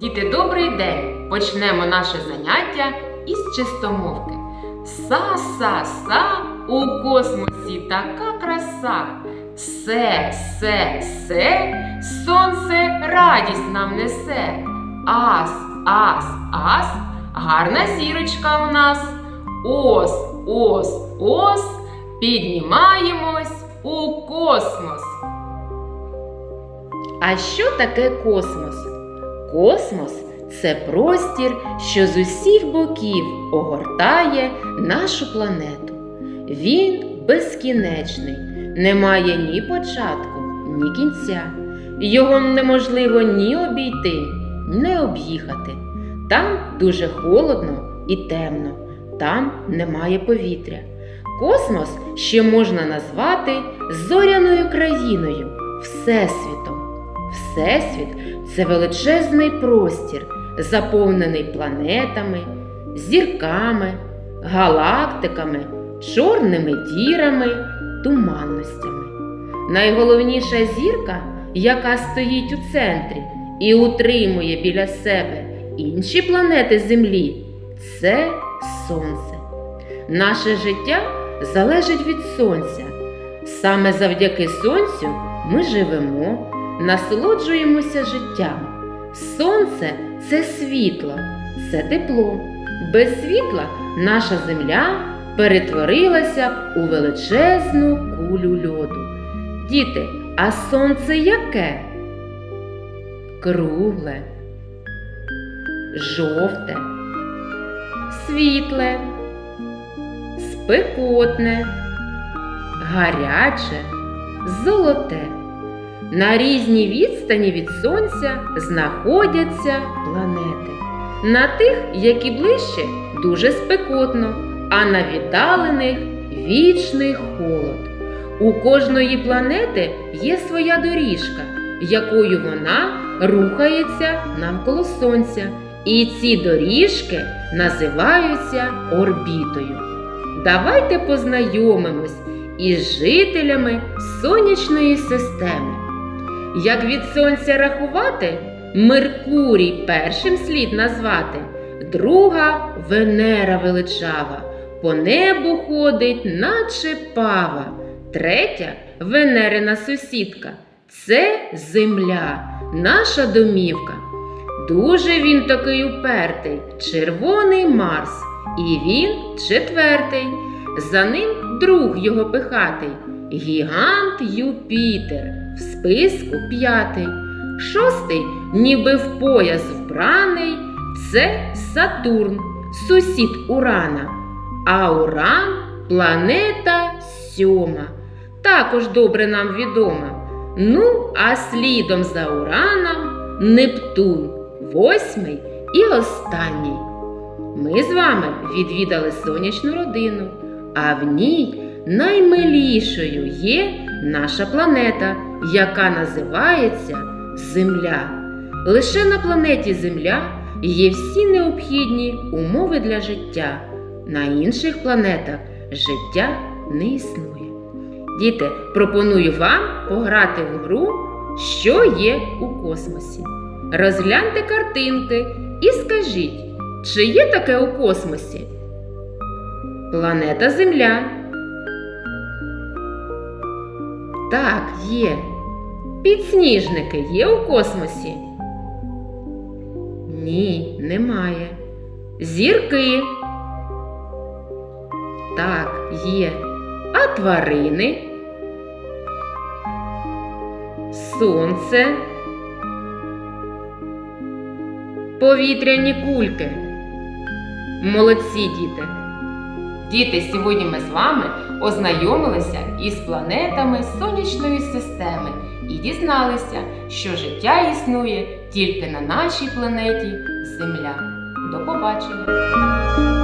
Діти, добрий день! Почнемо наше заняття із чистомовки. Са-са-са, у космосі така краса. Се, се, се, сонце радість нам несе. Ас, ас, ас, гарна зірочка у нас. Ос, ос, ос, піднімаємось у космос. А що таке космос? Космос це простір, що з усіх боків огортає нашу планету. Він безкінечний, не має ні початку, ні кінця. Його неможливо ні обійти, ні об'їхати. Там дуже холодно і темно, там немає повітря. Космос ще можна назвати зоряною країною, Всесвітом. Всесвіт це величезний простір, заповнений планетами, зірками, галактиками, чорними дірами, туманностями. Найголовніша зірка, яка стоїть у центрі і утримує біля себе інші планети Землі, це Сонце. Наше життя залежить від Сонця. Саме завдяки Сонцю ми живемо, насолоджуємося життям. Сонце це світло, це тепло. Без світла наша земля перетворилася у величезну кулю льоду. Діти, а сонце яке? Кругле, жовте, світле, спекотне, гаряче, золоте. На різній відстані від сонця знаходяться планети. На тих, які ближче, дуже спекотно, а на віддалених вічний холод. У кожної планети є своя доріжка, якою вона рухається навколо сонця. І ці доріжки називаються орбітою. Давайте познайомимось із жителями сонячної системи. Як від сонця рахувати, Меркурій першим слід назвати, друга Венера величава, по небу ходить, наче пава, третя Венерина сусідка. Це Земля, наша домівка. Дуже він такий упертий, червоний Марс, і він четвертий. За ним друг його пихатий, гігант Юпітер, в списку п'ятий. Шостий, ніби в пояс вбраний, це Сатурн, сусід Урана. А Уран планета сьома, також добре нам відома. Ну, а слідом за Ураном Нептун, восьмий і останній. Ми з вами відвідали сонячну родину, а в ній наймилішою є наша планета, яка називається Земля. Лише на планеті Земля є всі необхідні умови для життя. На інших планетах життя не існує. Діти, пропоную вам пограти в гру, що є у космосі. Розгляньте картинки і скажіть, чи є таке у космосі? Планета Земля. Так, є. Підсніжники є у космосі? Ні, немає. Зірки. Так, є. А тварини? Сонце. Повітряні кульки. Молодці діти! Діти, сьогодні ми з вами ознайомилися із планетами сонячної системи і дізналися, що життя існує тільки на нашій планеті Земля. До побачення!